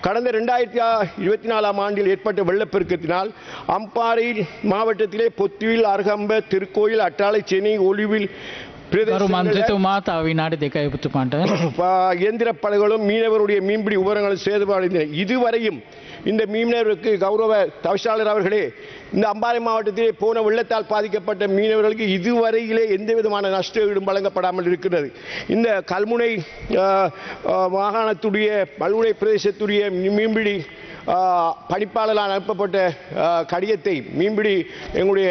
கடந்த ரெண்டாயிரத்தி இருபத்தி நாலாம் ஆண்டில் ஏற்பட்ட வெள்ளப்பெருக்கத்தினால் அம்பாறை மாவட்டத்திலே பொத்துவில் அருகம்ப திருக்கோயில் அட்டாளை சென்னை ஒளிவில் வரும் அஞ்சத்து மாதா வினாடி தேக்காய்த்து மாட்டேன் மீனவருடைய மீன்பிடி உபரங்களும் சேதப்படுகின்றன இதுவரையும் இந்த மீனவருக்கு கௌரவ தவிசாளர் அவர்களே இந்த அம்பாறை மாவட்டத்திலே போன வெள்ளத்தால் பாதிக்கப்பட்ட மீனவர்களுக்கு இதுவரையிலே எந்த விதமான நஷ்ட ஈடும் வழங்கப்படாமல் இருக்கிறது இந்த கல்முனை மாகாணத்துடைய பல்முனை பிரதேசத்துடைய மீன்பிடி பணிப்பாளரால் அனுப்பப்பட்ட கடிதத்தை மீன்பிடி எங்களுடைய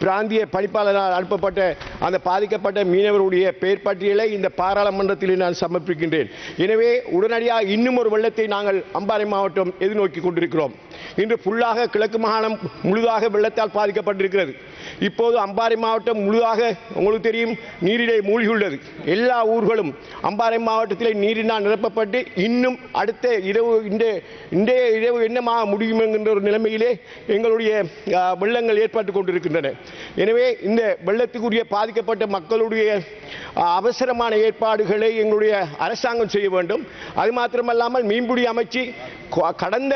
பிராந்திய பணிப்பாளரால் அனுப்பப்பட்ட அந்த பாதிக்கப்பட்ட மீனவருடைய பெயர் பட்டியலை இந்த பாராளுமன்றத்தில் நான் சமர்ப்பிக்கின்றேன். எனவே உடனடியாக இன்னும் ஒரு வெள்ளத்தை நாங்கள் அம்பாறை மாவட்டம் எதிர்நோக்கி கொண்டிருக்கிறோம். இன்று ஃபுல்லாக கிழக்கு மாகாணம் முழுதாக வெள்ளத்தால் பாதிக்கப்பட்டிருக்கிறது. இப்போது அம்பாறை மாவட்டம் முழுதாக உங்களுக்கு தெரியும் நீரிலே மூழ்கியுள்ளது. எல்லா ஊர்களும் அம்பாறை மாவட்டத்திலே நீரினால் நிரப்பப்பட்டு இன்னும் அடுத்த இரவு இந்த இன்றைய இரவு என்னமாக முடியும் என்கின்ற ஒரு நிலைமையிலே எங்களுடைய வெள்ளங்கள் ஏற்பட்டு கொண்டிருக்கின்றன. எனவே இந்த வெள்ளத்துக்குரிய பாதிக்கப்பட்ட மக்களுடைய அவசரமான ஏற்பாடுகளை எங்களுடைய அரசாங்கம் செய்ய வேண்டும். அது மாத்திரமல்லாமல் மீன்பிடி அமைச்சு கடந்த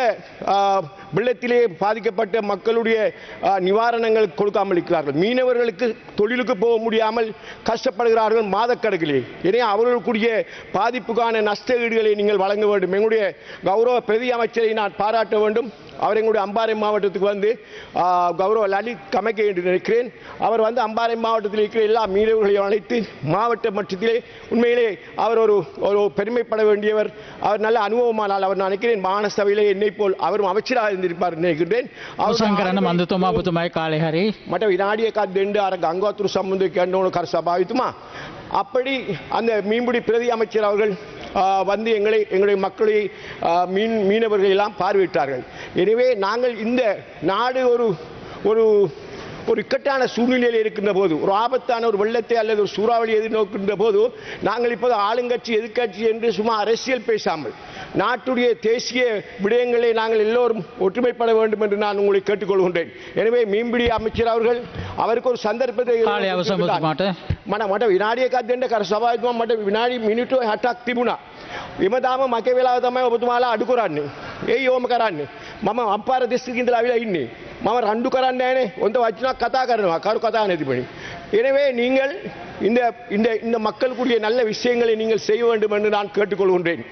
வெள்ளத்திலே பாதிக்கப்பட்ட மக்களுடைய நிவாரணங்கள் கொடுக்காமல் இருக்கிறார்கள். மீனவர்களுக்கு தொழிலுக்கு போக முடியாமல் கஷ்டப்படுகிறார்கள் மாதக்கணக்கிலே. எனவே அவர்களுக்குரிய பாதிப்புக்கான நஷ்ட ஈடுகளை நீங்கள் வழங்க வேண்டும். எங்களுடைய கௌரவ பிரதி அமைச்சரை நான் பாராட்ட வேண்டும். அவர் எங்களுடைய அம்பாறை மாவட்டத்துக்கு வந்து கௌரவ லலித் கமைக்க என்று நினைக்கிறேன். அவர் வந்து அம்பாறை மாவட்டத்தில் இருக்கிற எல்லா மீனவர்களையும் அழைத்து மாவட்ட மட்டத்திலே உண்மையிலே அவர் ஒரு ஒரு பெருமைப்பட வேண்டியவர். அவர் நல்ல அனுபவமானால் அவர் நான் நினைக்கிறேன் மாகாண சபையிலே என்னை போல் அவரும் அமைச்சராக அமைச்சர் அவர்கள் எல்லாம் பார்வையிட்டார்கள் எனவே நாங்கள் இந்த நாடு ஒரு ஒரு ஒரு இக்கட்டான சூழ்நிலையில் இருக்கின்ற போது ஒரு ஆபத்தான ஒரு வெள்ளத்தை அல்லது ஒரு சூறாவளி எதிர்நோக்கின்ற போது நாங்கள் இப்போது ஆளுங்கட்சி எதிர்கட்சி என்று சும்மா அரசியல் பேசாமல் நாட்டுடைய தேசிய விடயங்களை நாங்கள் எல்லோரும் ஒற்றுமைப்பட வேண்டும் என்று நான் உங்களை கேட்டுக்கொள்கின்றேன் எனவே மீன்பிடி அமைச்சர் அவர்கள் அவருக்கு ஒரு சந்தர்ப்பத்தை மன மட்ட විනාඩිය එකක් දෙන්න කර සභාවතුමා මට විනාඩි මිනිටු 60ක් තිබුණා. එමදාම මගේ වෙලාව තමයි ඔබතුමාලා අඩු කරන්නේ. ඒ යෝම කරන්නේ. මම අම්පාර දිස්ත්‍රික්කේ ඉඳලා ආවිලා ඉන්නේ. මම எனவே நீங்கள் இந்த இந்த இந்த மக்களுக்குரிய நல்ல விஷயங்களை நீங்கள் செய்ய வேண்டும் என்று நான் கேட்டுக்கொள்கின்றேன்